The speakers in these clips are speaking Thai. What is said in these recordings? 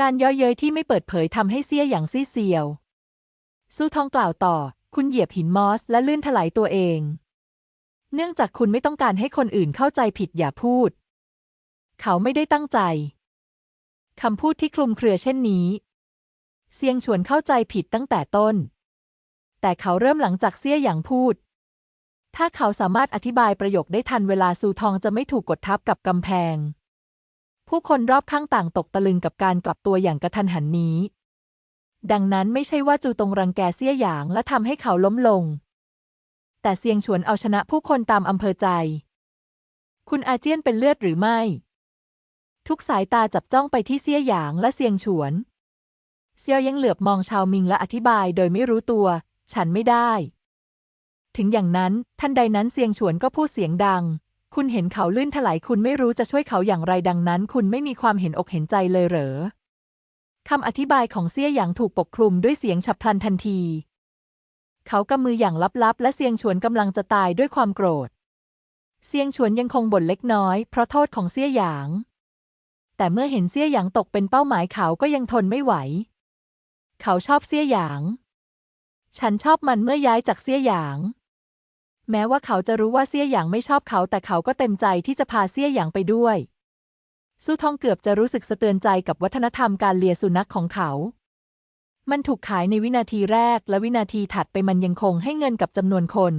การย่อเย้ยที่ไม่เปิดเผยทำให้เสี้ยอย่างซี่เซียว สู้ทองกล่าวต่อ คุณเหยียบหินมอสและลื่นถลายตัวเอง เนื่องจากคุณไม่ต้องการให้คนอื่นเข้าใจผิดอย่าพูด เขาไม่ได้ตั้งใจคำพูดที่คลุมเครือเช่นนี้ เซียงฉวนเข้าใจผิดตั้งแต่ต้น แต่เขาเริ่มหลังจากเสี้ยหยางพูด ถ้าเขาสามารถอธิบายประโยคได้ทันเวลาซูทองจะไม่ถูกกดทับกับกำแพง ผู้คนรอบข้างต่างตกตะลึงกับการกลับตัวอย่างกระทันหันนี้ ดังนั้นไม่ใช่ว่าจูตงรังแกเสี้ยหยางและทำให้เขาล้มลง แต่เซียงฉวนเอาชนะผู้คนตามอำเภอใจ คุณอาเจียนเป็นเลือดหรือไม่ ทุกสายตาจับจ้องไปที่เสี้ยหยางและเซียงฉวน เซียวยังเหลือบมองชาวมิงและอธิบายโดยไม่รู้ตัว ฉันไม่ได้ ถึงอย่างนั้น ทันใดนั้นเซียงฉวนก็พูดเสียงดัง คุณเห็นเขาลื่นถลายคุณไม่รู้จะช่วยเขาอย่างไรดังนั้น คุณไม่มีความเห็นอกเห็นใจเลยเหรอคำอธิบายของเซี่ยหยางถูกปกคลุมด้วยเสียงฉับพลันทันที เขากำมืออย่างลับๆ และเซียงฉวนกำลังจะตายด้วยความโกรธ เซียงฉวนยังคงบ่นเล็กน้อยเพราะโทษของเซี่ยหยาง แต่เมื่อเห็นเซี่ยหยางตกเป็นเป้าหมายเขาก็ยังทนไม่ไหว เขาชอบเซี่ยหยาง ฉันชอบมันเมื่อย้ายจากเซี่ยหยาง แม้ว่าเขาจะรู้ว่าเซี่ยหยางไม่ชอบเขาแต่เขาก็เต็มใจที่จะพาเซี่ยหยางไปด้วยสู้ทองเกือบจะรู้สึกสะเตือนใจกับวัฒนธรรมการเลียสุนัขของเขา มันถูกขายในวินาทีแรกและวินาทีถัดไปมันยังคงให้เงินกับจำนวนคน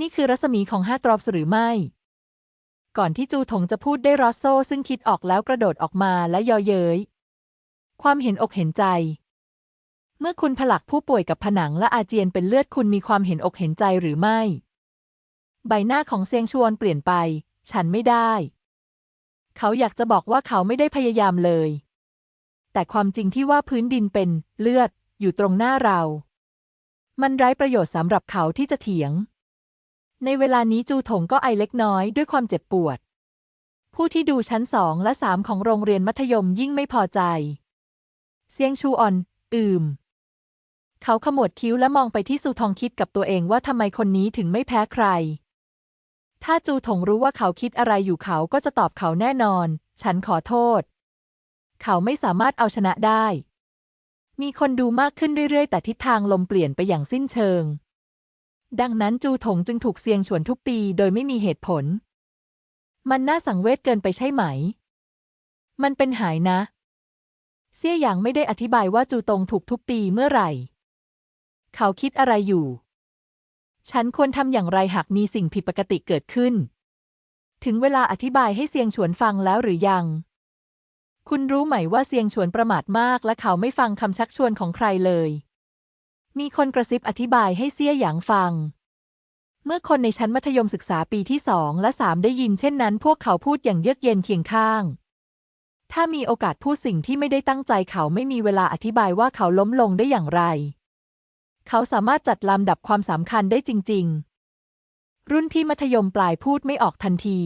นี่คือรัศมีของห้าตรอบหรือไม่ ก่อนที่จูถงจะพูดได้รอสโซซึ่งคิดออกแล้วกระโดดออกมาและยอเย้ย ความเห็นอกเห็นใจ เมื่อคุณผลักผู้ป่วยกับผนังและอาเจียนเป็นเลือดคุณมีความเห็นอกเห็นใจหรือไม่ ใบหน้าของเซียงชวนเปลี่ยนไป ฉันไม่ได้ เขาอยากจะบอกว่าเขาไม่ได้พยายามเลย แต่ความจริงที่ว่าพื้นดินเป็นเลือดอยู่ตรงหน้าเรา มันไร้ประโยชน์สำหรับเขาที่จะเถียง ในเวลานี้จูถงก็ไอเล็กน้อยด้วยความเจ็บปวด ผู้ที่ดูชั้นสองและสามของโรงเรียนมัธยมยิ่งไม่พอใจ เซียงชูออน อืม เขาขมวดคิ้วและมองไปที่ซูทองคิดกับตัวเองว่าทำไมคนนี้ถึงไม่แพ้ใคร ถ้าจูถงรู้ว่าเขาคิดอะไรอยู่เขาก็จะตอบเขาแน่นอน ฉันขอโทษ เขาไม่สามารถเอาชนะได้ มีคนดูมากขึ้นเรื่อยๆ แต่ทิศทางลมเปลี่ยนไปอย่างสิ้นเชิง ดังนั้นจูถงจึงถูกเซียงฉวนทุบตีโดยไม่มีเหตุผล มันน่าสังเวชเกินไปใช่ไหม มันเป็นหายนะ เซี่ยหยางไม่ได้อธิบายว่าจูตงถูกทุบตีเมื่อไหร่ เขาคิดอะไรอยู่ ฉันควรทำอย่างไรหากมีสิ่งผิดปกติเกิดขึ้น ถึงเวลาอธิบายให้เซียงฉวนฟังแล้วหรือยัง คุณรู้ไหมว่าเซียงฉวนประมาทมาก และเขาไม่ฟังคำชักชวนของใครเลย มีคนกระซิบอธิบายให้เซี่ยหยางฟัง เมื่อคนในชั้นมัธยมศึกษาปีที่สองและสามได้ยินเช่นนั้น พวกเขาพูดอย่างเยือกเย็นเคียงข้างถ้ามีโอกาสพูดสิ่งที่ไม่ได้ตั้งใจเขาไม่มีเวลาอธิบายว่าเขาล้มลงได้อย่างไร เขาสามารถจัดลำดับความสำคัญได้จริง ๆ รุ่นพี่มัธยมปลายพูดไม่ออกทันที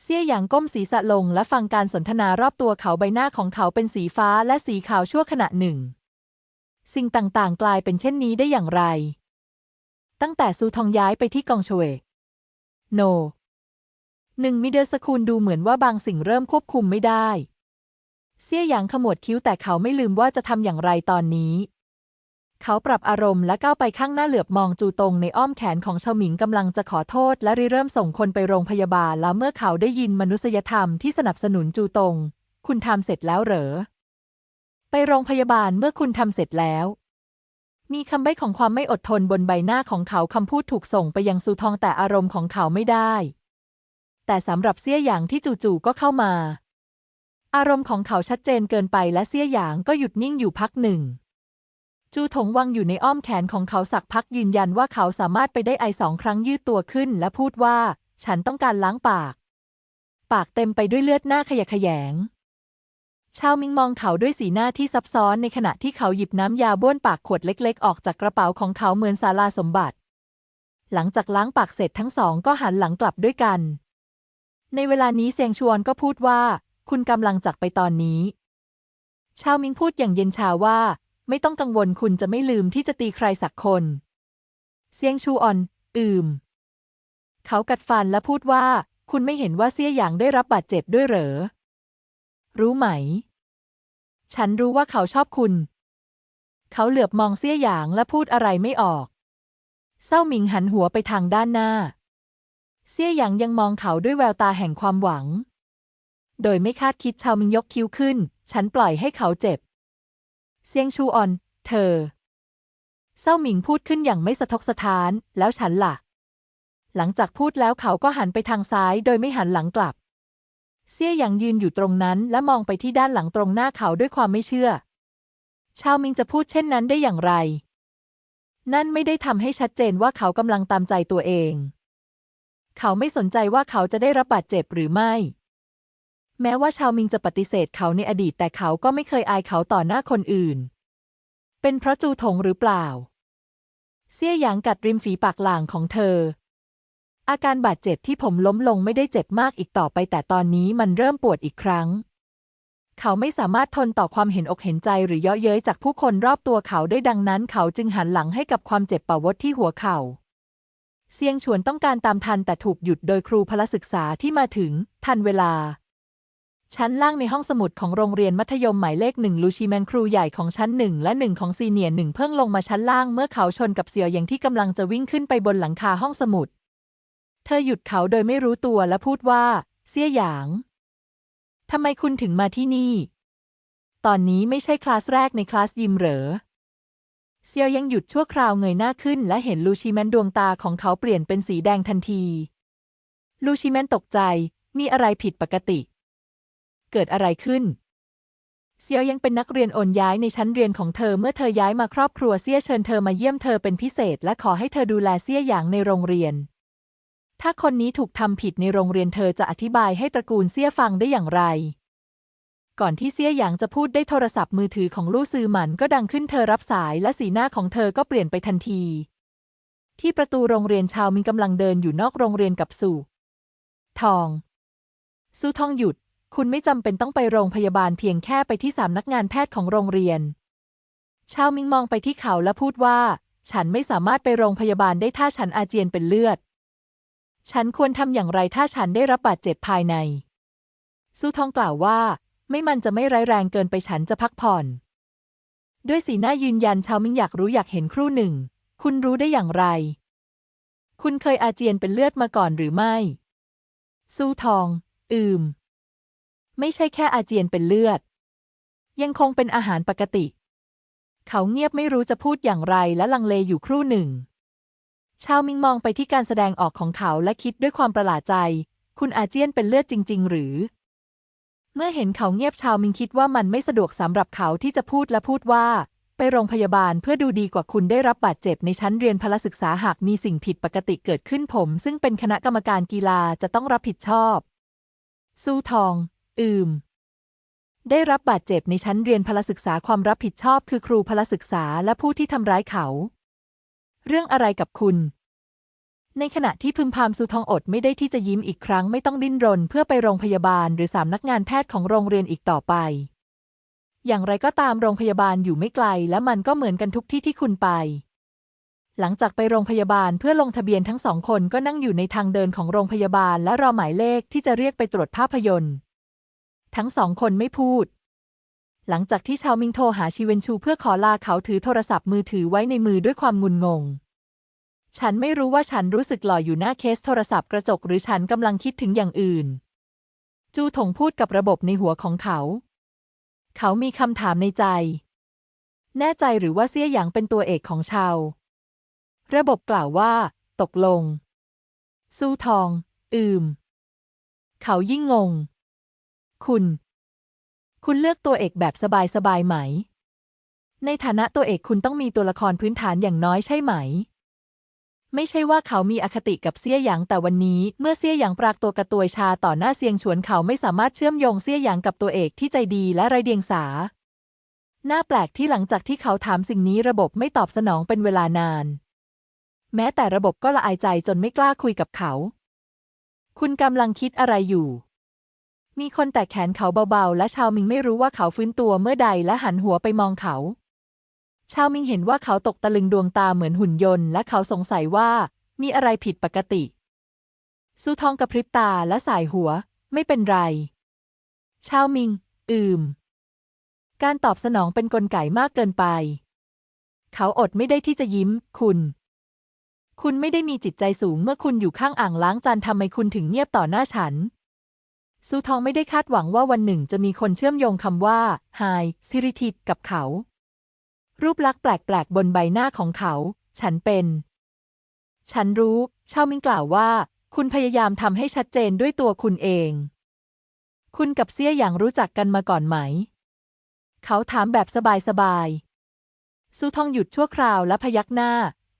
เซี่ยหยางก้มศีรษะลงและฟังการสนทนารอบตัวเขาใบหน้าของเขาเป็นสีฟ้าและสีขาวชั่วขณะหนึ่ง สิ่งต่างๆ กลายเป็นเช่นนี้ได้อย่างไร ตั้งแต่ซูทองย้ายไปที่กองเฉวโน หนึ่งมิเดอร์สคูลดูเหมือนว่าบางสิ่งเริ่มควบคุมไม่ได้ เซี่ยหยางขมวดคิ้วแต่เขาไม่ลืมว่าจะทำอย่างไรตอนนี้ เขาปรับอารมณ์และก้าวไปข้างหน้าเหลือบมองจูตงในอ้อมแขนของเฉาหมิงกำลังจะขอโทษ และริเริ่มส่งคนไปโรงพยาบาล แล้วเมื่อเขาได้ยินมนุษยธรรมที่สนับสนุนจูตง คุณทำเสร็จแล้วเหรอ ไปโรงพยาบาลเมื่อคุณทำเสร็จแล้ว มีคำใบ้ของความไม่อดทนบนใบหน้าของเขาคำพูดถูกส่งไปยังซูทองแต่อารมณ์ของเขาไม่ได้ แต่สำหรับเซี่ยหยางที่จู่ๆก็เข้ามา อารมณ์ของเขาชัดเจนเกินไปและเซี่ยหยางก็หยุดนิ่งอยู่พักหนึ่ง จูถงวังอยู่ในอ้อมแขนของเขาสักพักยืนยันว่าเขาสามารถไปได้ไอสองครั้งยืดตัวขึ้น และพูดว่า ฉันต้องการล้างปาก ปากเต็มไปด้วยเลือดหน้าขยะแขยง ชาวมิงมองเขาด้วยสีหน้าที่ซับซ้อนในขณะที่เขาหยิบน้ำยาบ้วนปากขวดเล็กๆ ออกจากกระเป๋าของเขาเหมือนศาลาสมบัติ หลังจากล้างปากเสร็จทั้งสองก็หันหลังกลับด้วยกัน ในเวลานี้เซียงชวนก็พูดว่า คุณกำลังจากไปตอนนี้ ชาวมิงพูดอย่างเย็นชาว่า ไม่ต้องกังวลคุณจะไม่ลืมที่จะตีใครสักคน เซียงชูออน อืม เขากัดฟันและพูดว่า คุณไม่เห็นว่าเซี่ยหยางได้รับบาดเจ็บด้วยเหรอ รู้ไหม ฉันรู้ว่าเขาชอบคุณ เขาเหลือบมองเซี่ยหยางและพูดอะไรไม่ออกเศร้าหมิงหันหัวไปทางด้านหน้า เซี่ยหยางยังมองเขาด้วยแววตาแห่งความหวัง โดยไม่คาดคิดชาวมิงยกคิ้วขึ้น ฉันปล่อยให้เขาเจ็บ เซียงชูออน เธอ เศร้าหมิงพูดขึ้นอย่างไม่สะทกสะท้าน แล้วฉันล่ะ หลังจากพูดแล้วเขาก็หันไปทางซ้ายโดยไม่หันหลังกลับ เซี่ยหยางยืนอยู่ตรงนั้นและมองไปที่ด้านหลังตรงหน้าเขาด้วยความไม่เชื่อ ชาวมิงจะพูดเช่นนั้นได้อย่างไร นั่นไม่ได้ทำให้ชัดเจนว่าเขากำลังตามใจตัวเอง เขาไม่สนใจว่าเขาจะได้รับบาดเจ็บหรือไม่ แม้ว่าชาวมิงจะปฏิเสธเขาในอดีตแต่เขาก็ไม่เคยอายเขาต่อหน้าคนอื่น เป็นเพราะจูถงหรือเปล่าเซี่ยหยางกัดริมฝีปากหล่างของเธอ อาการบาดเจ็บที่ผมล้มลงไม่ได้เจ็บมากอีกต่อไป แต่ตอนนี้มันเริ่มปวดอีกครั้ง เขาไม่สามารถทนต่อความเห็นอกเห็นใจหรือเยาะเย้ยจากผู้คนรอบตัวเขาได้ดังนั้น เขาจึงหันหลังให้กับความเจ็บปวดที่หัวเข่าเซียงฉวนต้องการตามทันแต่ถูกหยุดโดยครูพละศึกษาที่มาถึง ทันเวลา ชั้นล่างในห้องสมุดของโรงเรียนมัธยมหมายเลขหนึ่งลูชิแมนครูใหญ่ของชั้นหนึ่งและหนึ่งของซีเนียร์หนึ่งเพิ่งลงมาชั้นล่างเมื่อเขาชนกับเสี่ยวหยางที่กำลังจะวิ่งขึ้นไปบนหลังคาห้องสมุด เธอหยุดเขาโดยไม่รู้ตัวและพูดว่าเซี่ยหยางทำไมคุณถึงมาที่นี่ ตอนนี้ไม่ใช่คลาสแรกในคลาสยิมเหรอ เซียวยังหยุดชั่วคราวเงยหน้าขึ้นและเห็นลูชิแมนดวงตาของเขาเปลี่ยนเป็นสีแดงทันที ลูชิแมนตกใจ มีอะไรผิดปกติ เกิดอะไรขึ้น เซียวยังเป็นนักเรียนโอนย้ายในชั้นเรียนของเธอเมื่อเธอย้ายมาครอบครัวเซี่ยเชิญเธอมาเยี่ยมเธอเป็นพิเศษ และขอให้เธอดูแลเซี่ยอย่างในโรงเรียน ถ้าคนนี้ถูกทำผิดในโรงเรียนเธอจะอธิบายให้ตระกูลเซี่ยฟังได้อย่างไร ก่อนที่เซี่ยหยางจะพูดได้โทรศัพท์มือถือของลู่ซือหมันก็ดังขึ้นเธอรับสายและสีหน้าของเธอก็เปลี่ยนไปทันทีที่ประตูโรงเรียนชาวมินกำลังเดินอยู่นอกโรงเรียนกับสู่ ทอง สู้ทองหยุด คุณไม่จำเป็นต้องไปโรงพยาบาลเพียงแค่ไปที่สำนักงานแพทย์ของโรงเรียน ชาวมิงมองไปที่เขาและพูดว่า ฉันไม่สามารถไปโรงพยาบาลได้ถ้าฉันอาเจียนเป็นเลือด ฉันควรทำอย่างไรถ้าฉันได้รับบาดเจ็บภายในสู้ทองกล่าวว่า ไม่มันจะไม่ร้ายแรงเกินไปฉันจะพักผ่อน ด้วยสีหน้ายืนยันชาวมิงอยากรู้อยากเห็นครู่หนึ่ง คุณรู้ได้อย่างไร คุณเคยอาเจียนเป็นเลือดมาก่อนหรือไม่สู้ทอง อืม ไม่ใช่แค่อาเจียนเป็นเลือด ยังคงเป็นอาหารปกติ เขาเงียบไม่รู้จะพูดอย่างไรและลังเลอยู่ครู่หนึ่ง ชาวมิงมองไปที่การแสดงออกของเขาและคิดด้วยความประหลาดใจ คุณอาเจียนเป็นเลือดจริง ๆ หรือ เมื่อเห็นเขาเงียบชาวมิงคิดว่ามันไม่สะดวกสำหรับเขาที่จะพูดและพูดว่า ไปโรงพยาบาลเพื่อดูดีกว่าคุณได้รับบาดเจ็บในชั้นเรียนพละศึกษาหากมีสิ่งผิดปกติเกิดขึ้นผม ซึ่งเป็นคณะกรรมการกีฬาจะต้องรับผิดชอบ สู้ทอง อืม ได้รับบาดเจ็บในชั้นเรียนพละศึกษาความรับผิดชอบคือครูพละศึกษาและผู้ที่ทำร้ายเขา เรื่องอะไรกับคุณ ในขณะที่พึมพำสุทองอดไม่ได้ที่จะยิ้มอีกครั้งไม่ต้องดิ้นรนเพื่อไปโรงพยาบาลหรือสำนักงานแพทย์ของโรงเรียนอีกต่อไป อย่างไรก็ตามโรงพยาบาลอยู่ไม่ไกลและมันก็เหมือนกันทุกที่ที่คุณไปหลังจากไปโรงพยาบาลเพื่อลงทะเบียนทั้งสองคนก็นั่งอยู่ในทางเดินของโรงพยาบาลและรอหมายเลขที่จะเรียกไปตรวจภาพยนตร์ ทั้งสองคนไม่พูด หลังจากที่ชาวมิงโทรหาชีเวนชูเพื่อขอลาเขาถือโทรศัพท์มือถือไว้ในมือด้วยความงุนงง ฉันไม่รู้ว่าฉันรู้สึกหล่ออยู่หน้าเคสโทรศัพท์กระจกหรือฉันกำลังคิดถึงอย่างอื่น จูถงพูดกับระบบในหัวของเขา เขามีคำถามในใจ แน่ใจหรือว่าเซี่ยหยางเป็นตัวเอกของชาว ระบบกล่าวว่า ตกลง สู้ทอง อืม เขายิ่งงง คุณ คุณเลือกตัวเอกแบบสบายๆไหม ในฐานะตัวเอกคุณต้องมีตัวละครพื้นฐานอย่างน้อยใช่ไหม ไม่ใช่ว่าเขามีอคติกับเซี่ยหยางแต่วันนี้ เมื่อเซี่ยหยางปรากตัวกระตวยชาต่อหน้าเซียงฉวนเขาไม่สามารถเชื่อมโยงเซี่ยหยางกับตัวเอกที่ใจดีและไรเดียงสาน่าแปลกที่หลังจากที่เขาถามสิ่งนี้ระบบไม่ตอบสนองเป็นเวลานาน แม้แต่ระบบก็ละอายใจจนไม่กล้าคุยกับเขา คุณกำลังคิดอะไรอยู่ มีคนแตะแขนเขาเบาๆ และชาวมิงไม่รู้ว่าเขาฟื้นตัวเมื่อใดและหันหัวไปมองเขา ชาวมิงเห็นว่าเขาตกตะลึงดวงตาเหมือนหุ่นยนต์ และเขาสงสัยว่า มีอะไรผิดปกติ ซูทองกระพริบตาและสายหัว ไม่เป็นไร ชาวมิง อืม การตอบสนองเป็นกลไกมากเกินไป เขาอดไม่ได้ที่จะยิ้ม คุณ คุณไม่ได้มีจิตใจสูงเมื่อคุณอยู่ข้างอ่างล้างจานทำไมคุณถึงเงียบต่อหน้าฉัน ซูทองไม่ได้คาดหวังว่าวันหนึ่งจะมีคนเชื่อมโยงคำว่าไฮซิริทิตกับเขา รูปลักษณ์แปลกๆ บนใบหน้าของเขา ฉันเป็น ฉันรู้ เชามิงกล่าวว่า คุณพยายามทำให้ชัดเจนด้วยตัวคุณเอง คุณกับเซี่ยหยางรู้จักกันมาก่อนไหม เขาถามแบบสบายๆซูทองหยุดชั่วคราวและพยักหน้า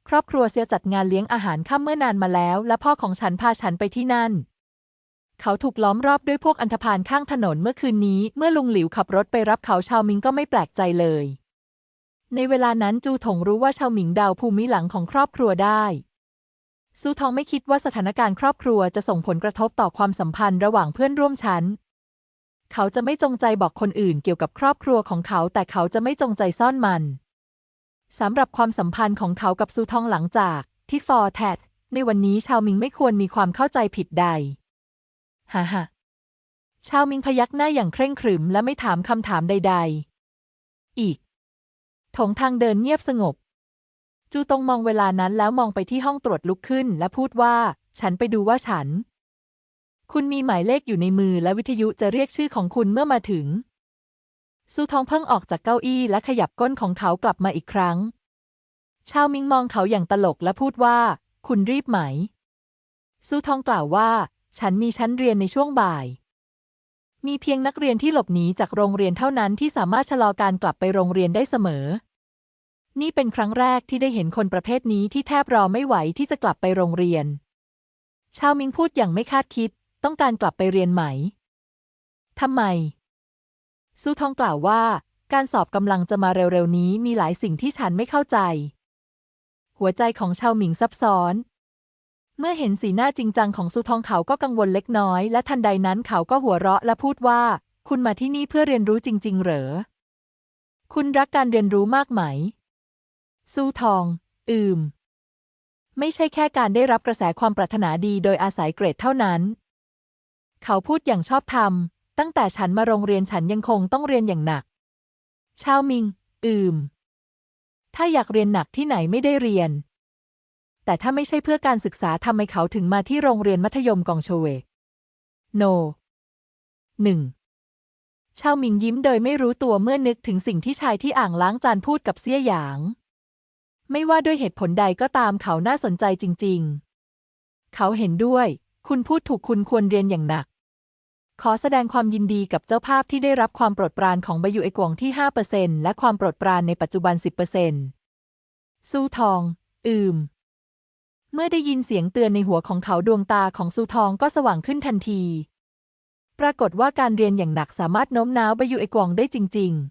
ครอบครัวเซียจัดงานเลี้ยงอาหารค่ำเมื่อนานมาแล้ว และพ่อของฉันพาฉันไปที่นั่น เขาถูกล้อมรอบด้วยพวกอันธพาลข้างถนนเมื่อคืนนี้ เมื่อลุงหลิวขับรถไปรับเขาชาวมิงก็ไม่แปลกใจเลย ในเวลานั้นจูถงรู้ว่าชาวหมิงเดาภูมิหลังของครอบครัวได้ซูทองไม่คิดว่าสถานการณ์ครอบครัวจะส่งผลกระทบต่อความสัมพันธ์ระหว่างเพื่อนร่วมชั้น เขาจะไม่จงใจบอกคนอื่นเกี่ยวกับครอบครัวของเขา แต่เขาจะไม่จงใจซ่อนมันสำหรับความสัมพันธ์ของเขากับซูทองหลังจากที่ฟอร์แทดในวันนี้ชาวมิงไม่ควรมีความเข้าใจผิดใด ฮ่าฮ่าชาวมิงพยักหน้าอย่างเคร่งขรึมและไม่ถามคำถามใด ๆ อีกถงทางเดินเงียบสงบ จูตงมองเวลานั้นแล้วมองไปที่ห้องตรวจลุกขึ้น และพูดว่า ฉันไปดูว่าฉัน คุณมีหมายเลขอยู่ในมือและวิทยุจะเรียกชื่อของคุณเมื่อมาถึงซูทองเพิ่งออกจากเก้าอี้และขยับก้นของเขากลับมาอีกครั้ง ชาวมิงมองเขาอย่างตลกและพูดว่า คุณรีบไหม ซูทองกล่าวว่า ฉันมีชั้นเรียนในช่วงบ่าย มีเพียงนักเรียนที่หลบหนีจากโรงเรียนเท่านั้นที่สามารถชะลอการกลับไปโรงเรียนได้เสมอ นี่เป็นครั้งแรกที่ได้เห็นคนประเภทนี้ที่แทบรอไม่ไหวที่จะกลับไปโรงเรียน ชาวมิงพูดอย่างไม่คาดคิด ต้องการกลับไปเรียนไหมทำไม ซูทองกล่าวว่า การสอบกำลังจะมาเร็วๆนี้มีหลายสิ่งที่ฉันไม่เข้าใจ หัวใจของชาวหมิงซับซ้อน เมื่อเห็นสีหน้าจริงจังของซูทองเขาก็กังวลเล็กน้อย และทันใดนั้นเขาก็หัวเราะและพูดว่า คุณมาที่นี่เพื่อเรียนรู้จริง ๆ เหรอ คุณรักการเรียนรู้มากไหมซูทอง อืม ไม่ใช่แค่การได้รับกระแสความปรารถนาดีโดยอาศัยเกรดเท่านั้น เขาพูดอย่างชอบธรรม ตั้งแต่ฉันมาโรงเรียนฉันยังคงต้องเรียนอย่างหนัก ชาวมิง อืม ถ้าอยากเรียนหนักที่ไหนไม่ได้เรียน แต่ถ้าไม่ใช่เพื่อการศึกษาทำไมเขาถึงมาที่โรงเรียนมัธยมกองโชเว โนหนึ่งชาวมิงยิ้มโดยไม่รู้ตัวเมื่อนึกถึงสิ่งที่ชายที่อ่างล้างจานพูดกับเซี่ยหยาง ไม่ว่าด้วยเหตุผลใดก็ตามเขาน่าสนใจจริง ๆ เขาเห็นด้วย คุณพูดถูกคุณควรเรียนอย่างหนัก ขอแสดงความยินดีกับเจ้าภาพที่ได้รับความโปรดปรานของบายุไอกวงที่ 5%และความโปรดปรานในปัจจุบัน 10%สู้ทอง อืม เมื่อได้ยินเสียงเตือนในหัวของเขาดวงตาของซูทองก็สว่างขึ้นทันที ปรากฏว่าการเรียนอย่างหนักสามารถโน้มน้าวบายูไอกวงได้จริง